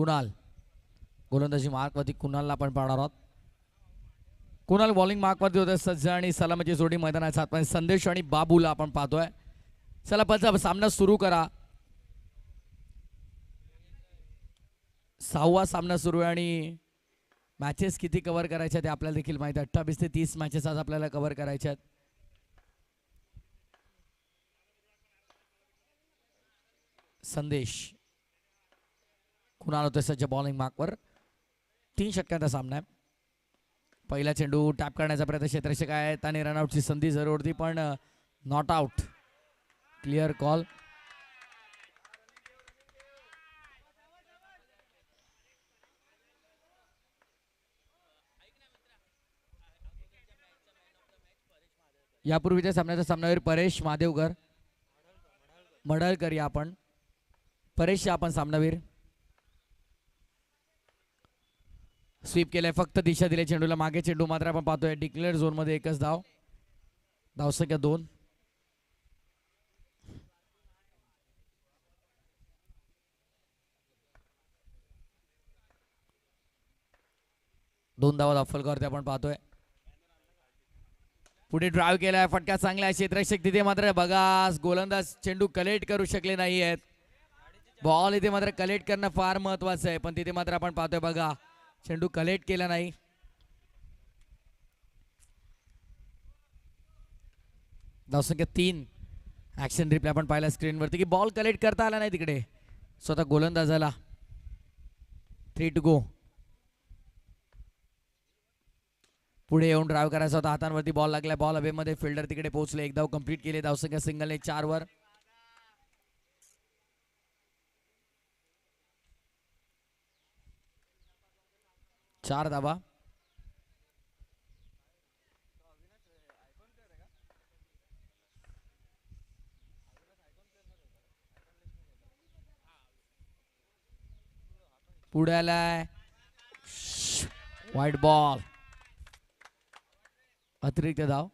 कुणाल? गोलंदाजी मार्कवरती कुणालला आपण पाहणार आहोत? कुणाल बॉलिंग मार्कवरती होते सज्ज आणि सलामाची जोडी मैदानात सातमध्ये संदेश आणि बाबूला आपण पाहतोय. चला पण सामना सुरू करा. सहावा सामना सुरू आहे आणि मॅचेस किती कव्हर करायच्या ते आपल्याला देखील माहिती आहे. अठ्ठावीस ते तीस मॅचेस आज आपल्याला कव्हर करायच्या आहेत. संदेश. कुणाल होते सज्ज बॉलिंग मार्कवर तीन षटकांचा सामना आहे. पहिला चेंडू टॅप करण्याचा प्रयत्न क्षेत्रक्षक आहेत आणि रनआउटची संधी जरूर होती पण नॉट आउट क्लिअर कॉल यापूर्वीच्या सामन्याचा सामनावीर परेश महादेवकर. मडळकर या आपण. परेश आपण सामनावीर स्वीप केलाय फक्त दिशा दिल्या चेंडूला. मागे चेंडू मात्र आपण पाहतोय. डिक्लेअर झोनमध्ये एकच धाव. धावसंख्या दोन. दोन धावा दाफलकरते आपण पाहतोय. पुढे ड्राईव्ह केलाय. फटका चांगला आहे. क्षेत्ररक्षक तिथे मात्र बघा गोलंदाज चेंडू कलेक्ट करू शकले नाही आहेत बॉल इथे मात्र कलेक्ट करणं फार महत्वाचं आहे. पण तिथे मात्र आपण पाहतोय बघा. चेंडू कलेक्ट केला नाही. धावसंख्या तीन. ऍक्शन रिप्ले आपण पाहिला स्क्रीनवरती की बॉल कलेक्ट करता आला नाही तिकडे. स्वतः गोलंदाजाला. थ्री टू गो पुढे येऊन ड्राईव्ह करायचा होता. हातांवरती बॉल लागला. बॉल हवेमध्ये फिल्डर तिकडे पोहोचले. एक धाव कंप्लीट केले. धावसंख्या सिंगलने चार चार धावा पुढे आलाय. Wide ball. अतिरिक्त धाव.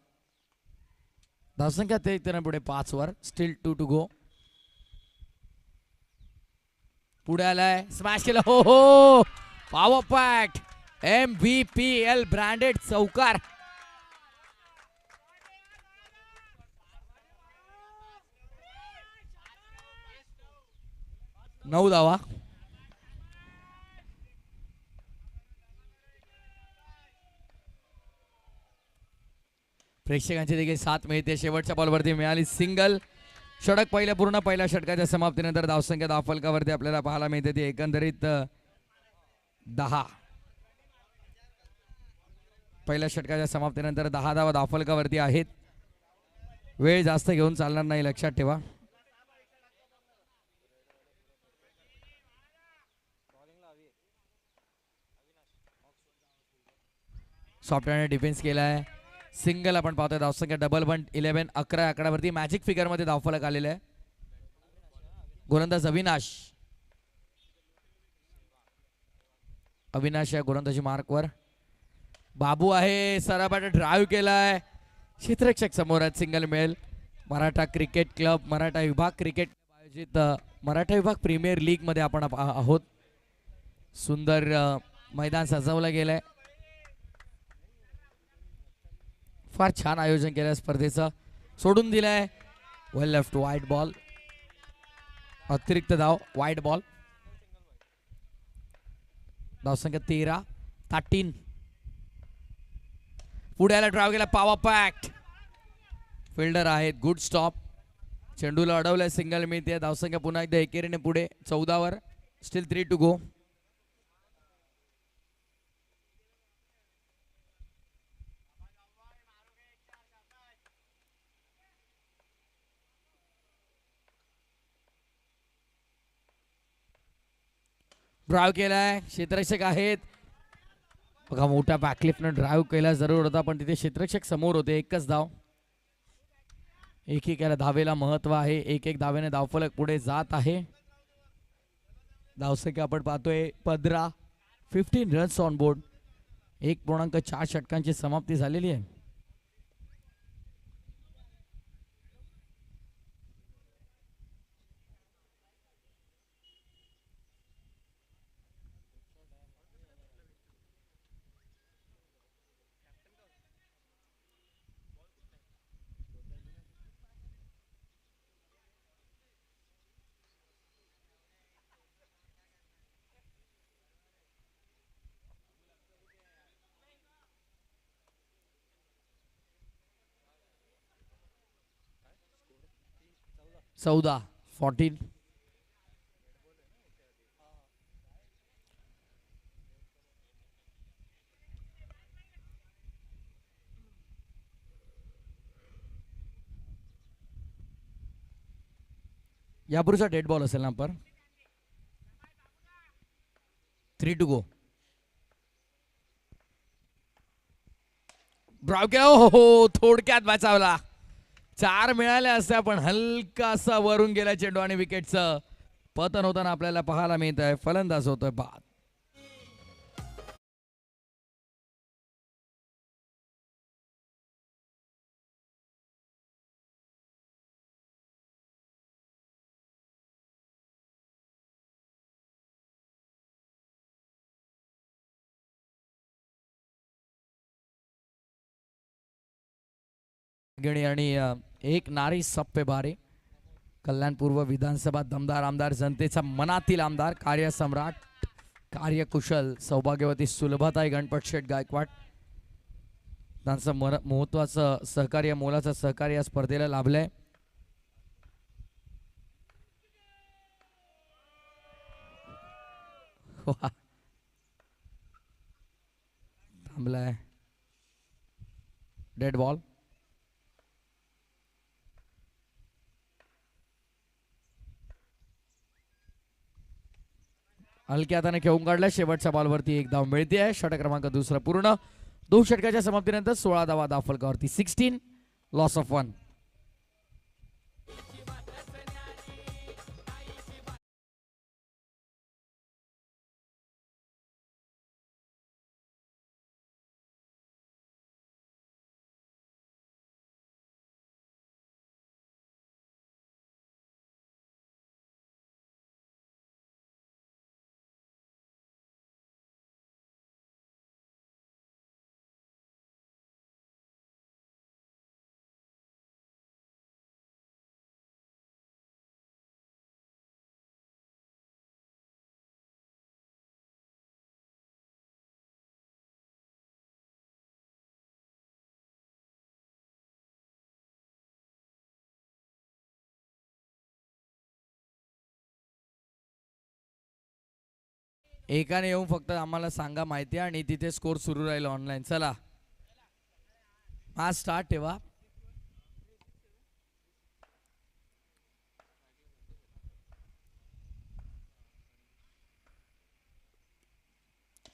धावसंख्या ते पुढे पाच वर. स्टील टू टू गो पुढे आलाय. स्मॅश केलं. हो हो. Power packed M V P L branded चौकार. नऊ धावा. प्रेक्षकांची देखील साथ मिळते शेवटच्या बॉलवरती मिळाली सिंगल षटक पहिल्या पूर्ण पहिल्या षटकाच्या समाप्तीनंतर धावसंख्या धाव आपल्याला पाहायला मिळते ती एकंदरीत दहा. पहिल्या षटकाच्या समाप्तीनंतर दहा धावा दाफलकावरती आहेत. वेळ जास्त घेऊन चालणार नाही लक्षात ठेवा. सॉफ्टवेअरने डिफेन्स केला आहे सिंगल आपण पाहतोय धावसंख्या डबल वन इलेव्हन अकरा अकरावरती मॅजिक फिगरमध्ये धावफलक आलेलं आहे. गोलंदाज अविनाश. अविनाश या गोलंदाजी मार्कवर बाबू आहे सराबाट ड्राईव्ह केलाय. क्षेत्ररक्षक समोर आहेत सिंगल मिळेल मराठा क्रिकेट क्लब मराठा विभाग क्रिकेट आयोजित मराठा विभाग प्रीमियर लीगमध्ये आपण आहोत. सुंदर मैदान सजवलं गेलंय. फार छान आयोजन केलं स्पर्धेचं. सोडून दिलंय. वेल लेफ्ट वाईट बॉल अतिरिक्त धाव वाईट बॉल धावसंख्या तेरा थर्टीन पुढ्याला ड्राव केला पावा पॅक फिल्डर आहेत गुड स्टॉप चेंडूला अडवलंय सिंगल मिळते धावसंख्या पुन्हा एकदा एकेरीने पुढे चौदावर. Still three to go drive केलाय क्षेत्ररक्षक आहेत. बघा मोठ्या बॅकलिफ्टनं ड्राईव्ह केला जरूर होता पण तिथे क्षेत्रक्षक समोर होते. एकच धाव. एक एक याला धावेला महत्त्व आहे. एक एक धावेने धावफलक पुढे जात आहे. धावसंख्या आपण पाहतोय. पंधरा फिफ्टीन रन्स ऑन बोर्ड एक पूर्णांक चार षटकांची समाप्ती झालेली आहे. चौदा फॉर्टीन यापूर्वीचा डेड बॉल असेल ना पर? थ्री टू गो ब्रावक्या केला. हो हो थोडक्यात वाचावला चार मिळाल्या असत्या पण हलकासा वरून गेला चेंडू आणि विकेटचं पतन होताना आपल्याला पाहायला मिळत आहे फलंदाज होतोय बाद. आणि एक नारी सप्पे बारे. कल्याणपूर्व विधानसभा दमदार आमदार जनतेचा मनातील आमदार कार्यसम्राट कार्यकुशल सौभाग्यवती सुलभाताई गणपत शेठ गायकवाड. त्यांचं मन महत्वाचं सहकार्य मोलाचं सहकार्य या स्पर्धेला लाभलंय. थांबलाय. डेड बॉल हलक्या हाताने खेळून काढला शेवटच्या बॉलवरती एक धाव मिळते आहे षटक क्रमांक दुसरा पूर्ण. दोन षटकाच्या समाप्तीनंतर सोळा धावा दाफलकावरती सिक्स्टीन लॉस ऑफ वन एकाने येऊन फक्त आम्हाला सांगा माहिती आणि तिथे स्कोर सुरू राहील ऑनलाईन चला. हा स्टार्ट ठेवा.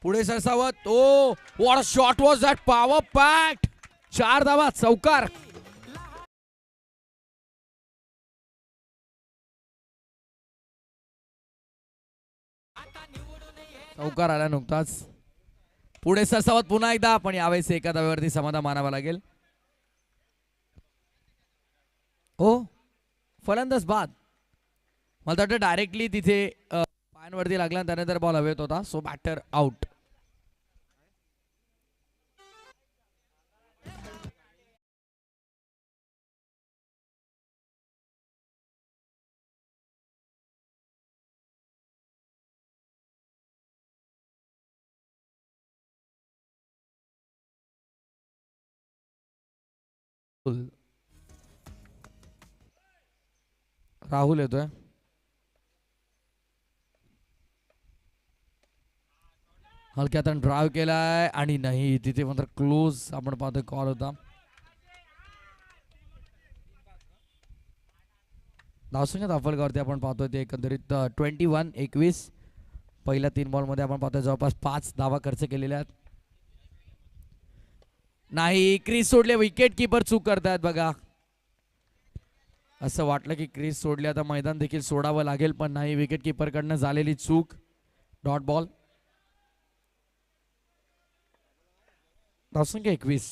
पुढे सरसावत. ओ what shot was that power packed चार धावा चौकार. चौकार आला नुकताच. पुढे सरसावत पुन्हा एकदा पण यावेळेस एका धाव्यावरती समाधान मानावा लागेल. हो फलंदाज बाद. मला वाटतं डायरेक्टली तिथे पायांवरती लागला त्यानंतर त्याने तर बॉल हवेत होता. सो बॅटर आउट राहुल येतोय. हलक्यात ड्राईव्ह केलाय आणि नाही तिथे मात्र क्लोज आपण पाहतोय कॉल होता. धावसंख्या दाफलगावरती आपण पाहतोय ते एकंदरीत ट्वेंटी वन एकवीस. पहिल्या तीन बॉलमध्ये आपण पाहतोय जवळपास पाच धावा खर्च केलेल्या आहेत. नाही क्रीज सोडले विकेट किपर चूक करतायत बघा. असं वाटलं की क्रीज सोडली आता मैदान देखील सोडावं लागेल पण नाही विकेट किपरकडनं झालेली चूक. डॉट बॉल धावसंख्या एकवीस.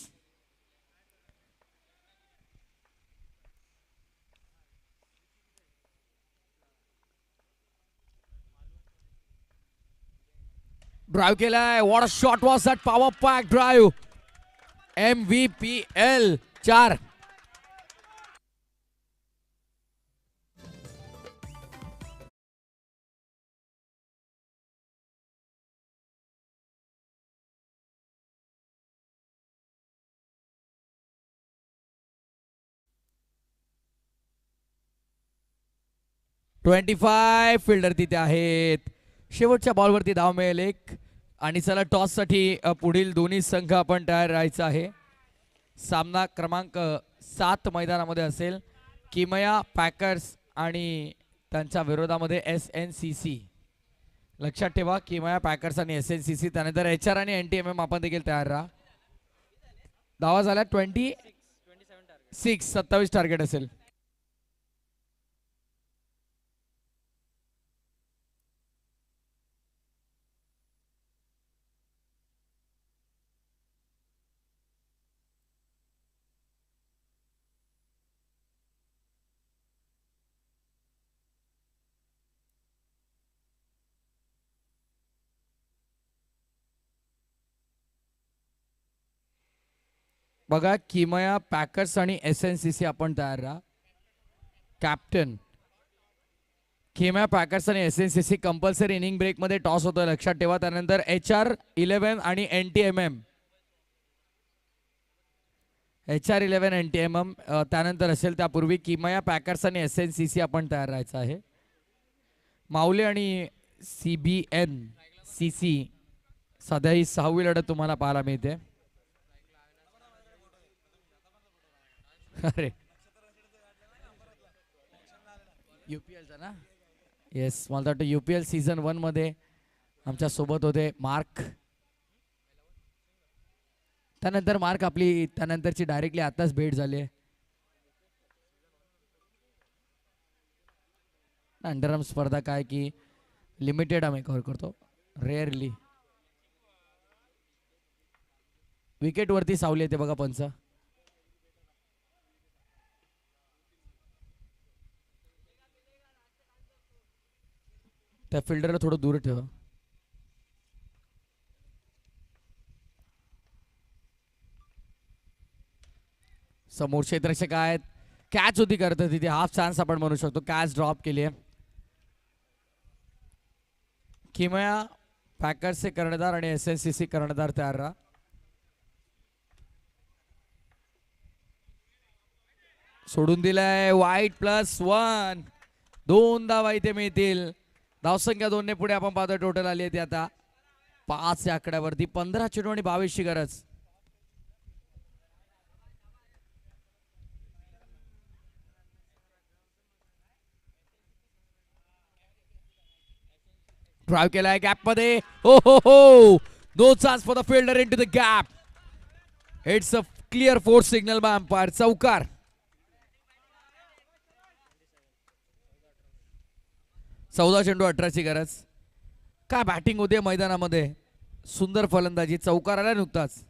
ड्राईव्ह केलाय. What shot was that power pack drive M V P L चार. ट्वेंटी फाय फिल्डर तिथे आहेत. शेवटच्या बॉलवरती धाव मिळेल एक. आणि चला टॉससाठी पुढील दोन्ही संघ आपण तयार राहायचा आहे. सामना क्रमांक सात मैदानामध्ये असेल. किमया पॅकर्स आणि त्यांच्या विरोधामध्ये एस एन सी सी. लक्षात ठेवा किमया पॅकर्स आणि एस एन सी सी त्यानंतर एच आर आणि एन टी एम एम आपण देखील तयार राहा. धावा झाला ट्वेंटी सिक्स सत्तावीस टार्गेट असेल. बघा किमया पॅकर्स आणि एस एन सी सी आपण तयार राहा. कॅप्टन किमया पॅकर्स आणि S N C C compulsory inning ब्रेकमध्ये टॉस होतो लक्षात ठेवा. त्यानंतर एच आर इलेव्हन आणि N T M M H R eleven N T M M त्यानंतर असेल त्यापूर्वी किमया पॅकर्स आणि एस एन सी सी आपण तयार राहायचं आहे. माऊली आणि C B N C C सध्या ही सहावी लढत तुम्हाला पाहायला मिळते. अरे. युपीएलचा ना? येस मला वाटतं युपीएल सीझन वनमध्ये आमच्यासोबत होते मार्क. त्यानंतर मार्क आपली त्यानंतरची डायरेक्टली आताच भेट झाली आहे. अंडरआर्म स्पर्धा काय की लिमिटेड आम्ही कव्हर करतो. रेअरली विकेट वरती सावली येते बघा पंच. त्या फिल्डरला थोडं दूर ठेवा. समोर क्षेत्ररक्षक आहेत. कॅच होती करत तिथे. हाफ चान्स आपण म्हणू शकतो कॅच ड्रॉप केली आहे. किमया पॅकर्सचे कर्णधार आणि एस एन सी सी कर्णधार तयार राहा. सोडून दिलाय. वाईट प्लस वन दोन धावा इथे मिळतील. धावसंख्या दोनने पुढे आपण पाहतोय टोटल आली आहे ती आता. पाच या आकड्यावरती. पंधरा चेंडू आणि बावीसची गरज. ड्राईव्ह केलाय गॅपमध्ये. हो हो हो. No chance for the fielder into the gap it's a clear fours signal by umpire चौकार. चौदा चेंडू अठराची गरज. काय बॅटिंग होते मैदानामध्ये? सुंदर फलंदाजी चौकार आला नुकताच.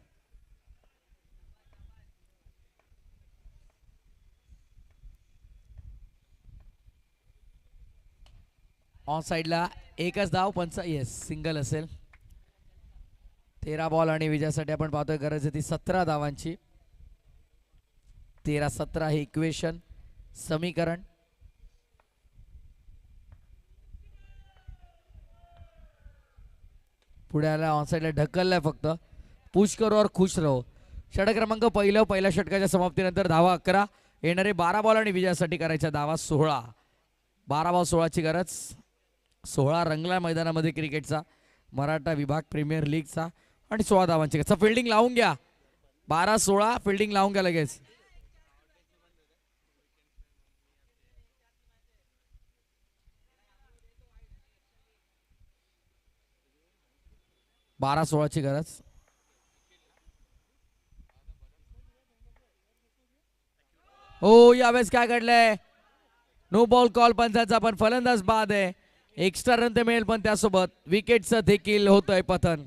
ऑन साईडला एकच धाव पंच येस सिंगल असेल. तेरा बॉल आणि विजयासाठी आपण पाहतोय गरज आहे ती सतरा धावांची. तेरा सतरा हे इक्वेशन समीकरण. पुढे आला ऑनसाईडला ढकललाय फक्त. पुश करू और खुश रहो. षटक क्रमांक पहिलं पहिल्या षटकाच्या समाप्तीनंतर धावा अकरा. येणारे बारा बॉल आणि विजयासाठी करायचा धावा सोळा. बारा बॉल सोळाची गरज. सोळा रंगला मैदानामध्ये क्रिकेटचा मराठा विभाग प्रीमियर लीगचा आणि सोळा धावांची गरज. फिल्डिंग लावून घ्या. बारा सोळा फिल्डिंग लावून घ्या लगेच. बारा सोळाची गरज. हो यावेळेस काय घडलंय? नो बॉल कॉल पंचाचा पण फलंदाज बाद आहे. एक्स्ट्रा रन ते मिळेल पण त्यासोबत. विकेटचं देखील होतंय पतन.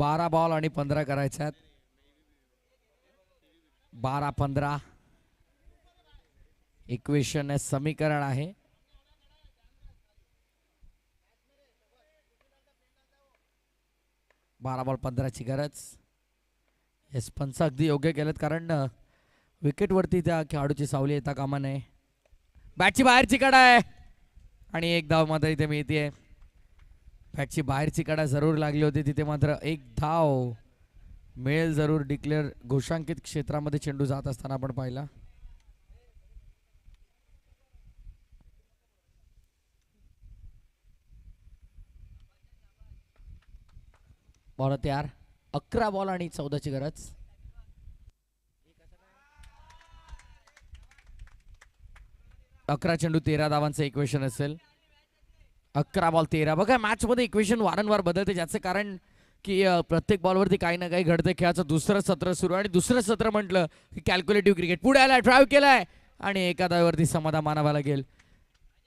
बारा बॉल आणि पंधरा करायच्या आहेत. बारा पंधरा. इक्वेशन समीकरण आहे. बारा बॉल पंधराची गरज. हे पंच अगदी योग्य केलं कारण विकेटवरती त्या खेळाडूची सावली येता कामा नये. बॅटची बाहेरची कडा आहे आणि एक धाव मात्र इथे मिळतीये. फॅक्टची बाहेरची कडा जरूर लागली होती. तिथे मात्र एक धाव मिळेल जरूर डिक्लेअर घोषांकित क्षेत्रामध्ये चेंडू जात असताना आपण पाहिला. बॉल तयार. अकरा बॉल आणि चौदाची गरज. अकरा चेंडू तेरा धावांचं इक्वेशन असेल. अकरा बॉल तेरा. बघा मॅच मध्ये इक्वेशन वारंवार बदलते ज्याचं कारण की प्रत्येक बॉलवरती काही ना काही घडतं खेळाचं दुसरं सत्र सुरू आणि दुसरं सत्र म्हटलं की कॅल्क्युलेटिव्ह क्रिकेट पुढे आलाय ड्राईव्ह केलाय. आणि एखाद्यावरती धावेवरती समाधान मानावा लागेल.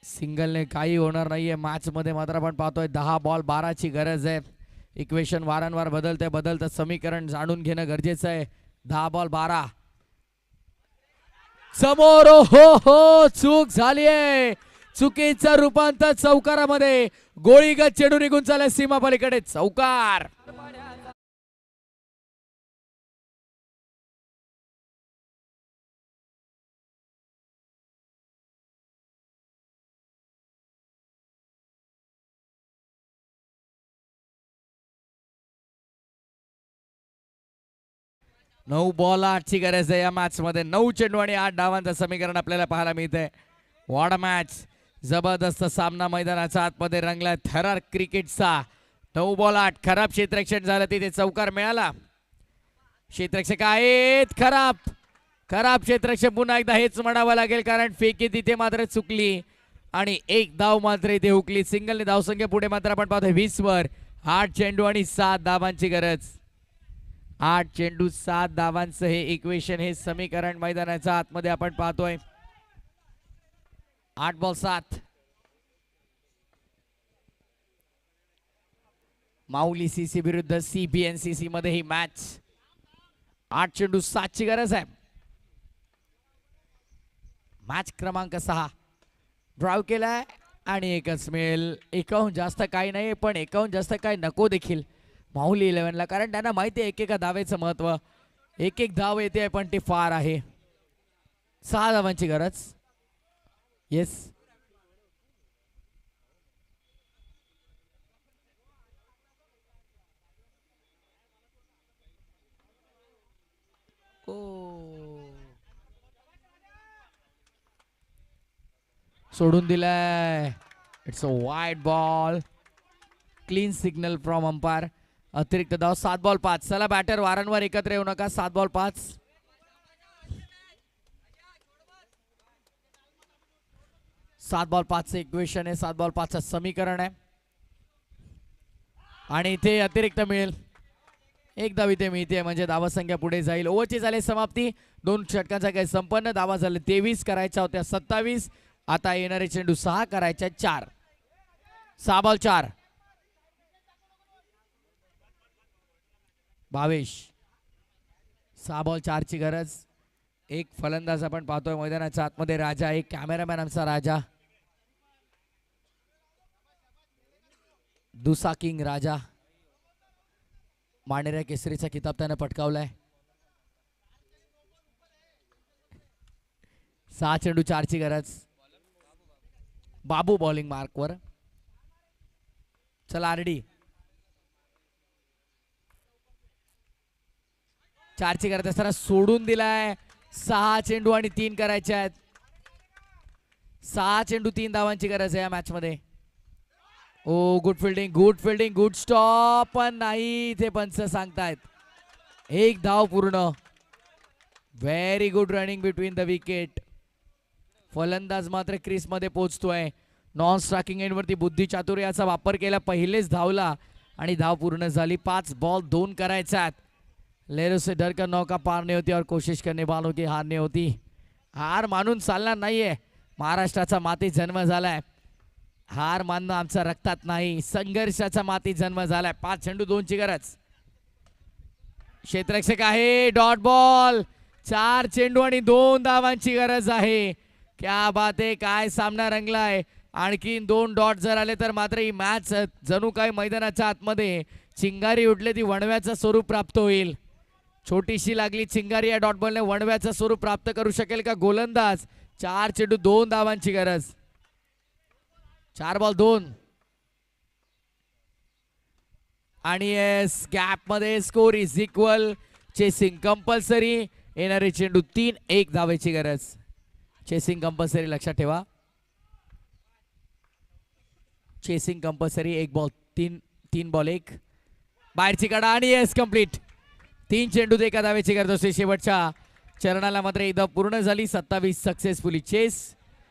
सिंगलने काही होणार नाहीये. मॅच मध्ये मात्र आपण पाहतोय दहा बॉल बाराची गरज आहे. इक्वेशन वारंवार बदलतंय बदलतं समीकरण जाणून घेणं गरजेचं आहे. दहा बॉल बारा. समोर हो हो चूक झालीये. चुकीचं रूपांतर चौकारामध्ये. गोळीगत चेडू निघून चालय सीमा पलीकडे. चौकार. नऊ बॉल आठची गरज आहे या मॅच मध्ये. नऊ चेंडू आणि आठ डावांचं समीकरण आपल्याला पाहायला मिळतंय. वॉड मॅच जबरदस्त सामना मैदानाच्या आतमध्ये रंगला थरार क्रिकेटचा. नऊ बॉल आठ. खराब क्षेत्रक्षण झालं तिथे चौकार मिळाला. क्षेत्रक्षक आहेत. खराब. खराब क्षेत्ररक्षक पुन्हा एकदा हेच म्हणावं लागेल कारण फेकी तिथे मात्र चुकली. आणि एक धाव मात्र इथे हुकली. सिंगलने धावसंख्या पुढे मात्र आपण पाहतोय वीस वर आठ चेंडू आणि सात धावांची गरज. आठ चेंडू सात धावांचं हे इक्वेशन हे समीकरण मैदानाच्या आतमध्ये आपण पाहतोय. आठ बॉल सात. माऊली सी सी विरुद्ध C P N C C मध्ये ही मॅच आठ चेंडू सातची गरज आहे. मॅच क्रमांक सहा. ड्राईव्ह केलाय आणि एकच मिळेल. एकाहून जास्त काही नाही पण एकाहून जास्त काही नको देखील. माहुली इलेव्हनला कारण त्यांना माहिती आहे एकेका धावेचं महत्त्व. एक एक धाव येते पण ते फार आहे. सहा धावांची गरज. Yes oh. सोडून दिलाय. It's a wide ball clean signal from umpire अतिरिक्त धाव सात बॉल पाच. चला बॅटर वारंवार एकत्र येऊ नका. सात बॉल पाच. सात बॉल पाचचं इक्वेशन आहे सात बॉल पाचचं समीकरण आहे. आणि इथे अतिरिक्त मिळेल. एक धाव इथे मिळते म्हणजे धावा संख्या पुढे जाईल. ओव्हरची झाली समाप्ती. दोन षटकांचा काही संपन्न. धावा झाले तेवीस करायच्या होत्या सत्तावीस. आता येणारे चेंडू सहा करायच्या चार. सहा बॉल चार. भावेश सहा बॉल चारची गरज. एक फलंदाज आपण पाहतोय मैदानाच्या आतमध्ये. राजा एक कॅमेरामॅन आमचा राजा. दुसा किंग राजा मांडेऱ्या केसरीचा किताब त्यानं पटकावलाय सहा चेंडू चारची गरज। बाबू बॉलिंग मार्कवर चला आरडी। चारची गरज असताना सोडून दिलाय सहा चेंडू आणि तीन करायचे आहेत। सहा चेंडू तीन धावांची गरज आहे या मॅच मध्ये। ओ good fielding good fielding good stop पण नाही इथे पंच सांगतायत. एक धाव पूर्ण. Very good running between the wicket फलंदाज मात्र क्रीजमध्ये पोहोचतोय नॉन स्ट्राकिंग एंड वरती बुद्धी चातुर्याचा वापर केला पहिलेच धावला आणि धाव पूर्ण झाली. पाच बॉल दोन करायचा लेरो से डर कर नौका पार होती और कोशिश करने वालों की हार होती. हार मानून चालणार नाहीये. महाराष्ट्राचा माती जन्म झालाय. हार मानणं आमच्या रक्तात नाही. संघर्षाचा माती जन्म झालाय. पाच चेंडू दोनची गरज. क्षेत्ररक्षक आहे डॉट बॉल. चार चेंडू आणि दोन धावांची गरज आहे. क्या बात आहे काय सामना रंगलाय. आणखीन दोन डॉट जर आले तर मात्र ही मॅच जणू काय मैदानाच्या आतमध्ये चिंगारी उठले ती वणव्याचं स्वरूप प्राप्त होईल. छोटीशी लागली चिंगारी या डॉट बॉलने वणव्याचं स्वरूप प्राप्त करू शकेल का गोलंदाज? चार चेंडू दोन धावांची गरज. चार बॉल दोन. आणि yes गॅपमध्ये score is equal chasing compulsory येणारे चेंडू तीन एक धावायची गरज. चेसिंग कंपल्सरी लक्षात ठेवा. चेसिंग कंपल्सरी एक बॉल तीन तीन बॉल एक. बाहेरची कडा आणि येस कंप्लीट तीन चेंडू एका धावेची गरज असते शेवटच्या. चरणाला मात्र एकदा पूर्ण झाली. सत्तावीस सक्सेसफुली चेस